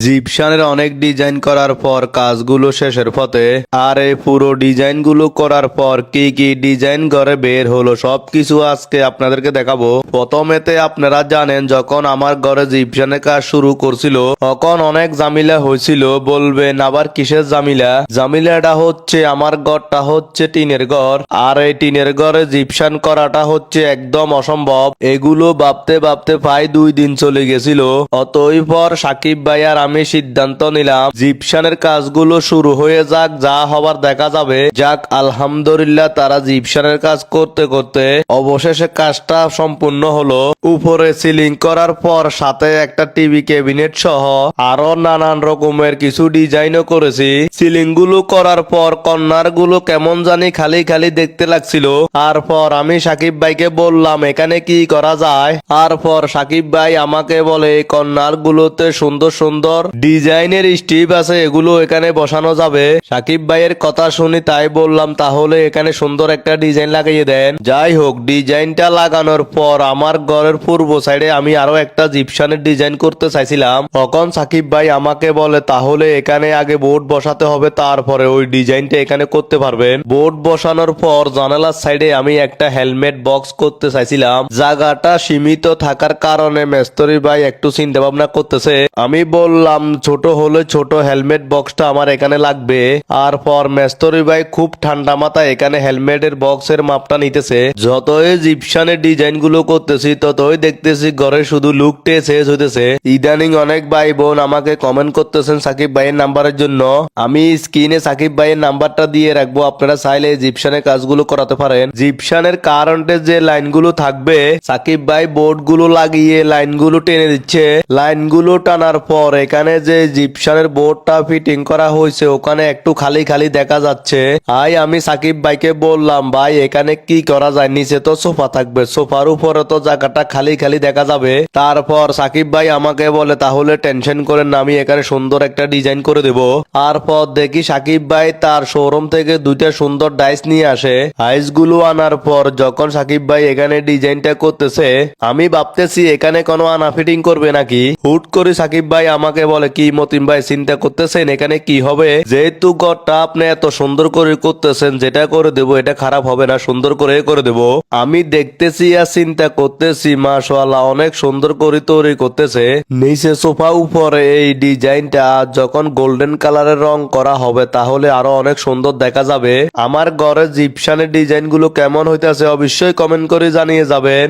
জিপশানের অনেক ডিজাইন করার পর কাজগুলো শেষের পথে। আর এই পুরো ডিজাইনগুলো করার পর কি কি ডিজাইন করে বের হলো সবকিছু আজকে আপনাদেরকে দেখাবো। প্রথমেতে আপনারা জানেন, যখন আমার ঘরে জিপশানের কাজ শুরু করছিল, তখন অনেক জামিলা হয়েছিল। বলবেন, আবার কিসের জামিলা জামিলাটা হচ্ছে, আমার ঘরটা হচ্ছে টিনের ঘর। আর এই টিনের ঘরে জিপশান করাটা হচ্ছে একদম অসম্ভব। এগুলো ভাবতে ভাবতে প্রায় দুই দিন চলে গেছিল। অতই পর সাকিব ভাই আর আমি সিদ্ধান্ত নিলাম জিপশানের কাজগুলো শুরু হয়ে যাক, যা হবার দেখা যাবে। যাক, আলহামদুলিল্লাহ তারা জিপশানের কাজ করতে করতে অবশেষে কাজটা সম্পূর্ণ হলো। উপরে সিলিং করার পর সাথে একটা টিভি ক্যাবিনেট সহ আরও নানান রকমের কিছু ডিজাইনও করেছি। সিলিংগুলো করার পর কর্নারগুলো কেমন জানি খালি খালি দেখতে লাগছিল। তারপর আমি সাকিব ভাইকে বললাম, এখানে কি করা যায়? তারপর সাকিব ভাই আমাকে বলে কর্নার গুলোতে সুন্দর সুন্দর ডিজাইনের স্টিপ আছে, এগুলো এখানে বসানো যাবে। সাকিব ভাইয়ের কথা শুনি তাই বললাম, তাহলে এখানে সুন্দর একটা ডিজাইন লাগিয়ে দেন। যাই হোক, ডিজাইনটা লাগানোর পর আমার ঘরের পূর্ব সাইডে আমি আরও একটা জিপশানের ডিজাইন করতে চাইছিলাম। তখন সাকিব ভাই আমাকে বলে, তাহলে এখানে আগে বোর্ড বসাতে হবে, তারপরে ওই ডিজাইনটা এখানে করতে পারবেন। বোর্ড বসানোর পর জানালার সাইডে আমি একটা হেলমেট বক্স করতে চাইছিলাম। জায়গাটা সীমিত থাকার কারণে মেস্তরি ভাই একটু চিন্তা ভাবনা করতেছে। আমি বললাম ছোট হলে ছোট হেলমেট বক্সটা আমার এখানে লাগবে। আর পর মেস্তরি ভাই খুব ঠান্ডা মাথা এখানে হেলমেটের বক্সের মাপটা নিতেছে। যতই জিপশানের ডিজাইনগুলো করতেছি, ততই দেখতেছি ঘরে শুধু লুকটে শেষ হইতেছে। ইদানিং অনেক ভাই বোন আমাকে কমেন্ট করতেছেন সাকিব ভাইয়ের নাম্বারের জন্য। আমি স্ক্রিনে সাকিব ভাইয়ের নাম্বারটা দিয়ে রাখব, আপনারা চাইলে জিপশানের কাজগুলো করাতে পারেন। জিপশানের কারেন্টে যে লাইনগুলো থাকবে, সাকিব ভাই বোর্ডগুলো লাগিয়ে লাইনগুলো টেনে দিচ্ছে। লাইনগুলো টানার পর এখানে যে জিপশানের বোর্ডটা ফিটিং করা হয়েছে, ওখানে একটু খালি খালি দেখা যাচ্ছে। আই আমি সাকিব ভাইকে বললাম, ভাই, এখানে কি করা যায়? নিচে তো সোফা থাকবে। সোফার উপরে তো জায়গাটা খালি খালি দেখা যাবে। তারপর সাকিব ভাই আমাকে বলে, তাহলে টেনশন করেন আমি এখানে সুন্দর একটা ডিজাইন করে দেব। তারপর দেখি সাকিব ভাই তার শোরুম থেকে দুইটা সুন্দর ডাইস নিয়ে আসে। ডাইসগুলো আনার পর যখন সাকিব ভাই এখানে ডিজাইনটা করতেছে, আমি ভাবতেছি, এখানে কোনো আনা ফিটিং করবে নাকি? হুট করে সাকিব ভাই আমাকে বলে, কি মতিন ভাই চিন্তা করতেছেন? এখানে কি হবে? যেহেতু ঘরটা আপনি এত সুন্দর করে করতেছেন, যেটা করে দেবো, এটা খারাপ হবে না, সুন্দর করে করে দেবো। আমি দেখতেছি আর চিন্তা করতেছি, মাশাআল্লাহ, অনেক সুন্দর করে তৈরি করতেছে। নিচে সোফা উপরে এই ডিজাইনটা যখন গোল্ডেন কালারের রং করা হবে, তাহলে আরও অনেক সুন্দর দেখা যাবে। আমার ঘরে জিপশানের ডিজাইনগুলো কেমন হইতেছে, অবশ্যই কমেন্ট করে জানিয়ে যাবেন।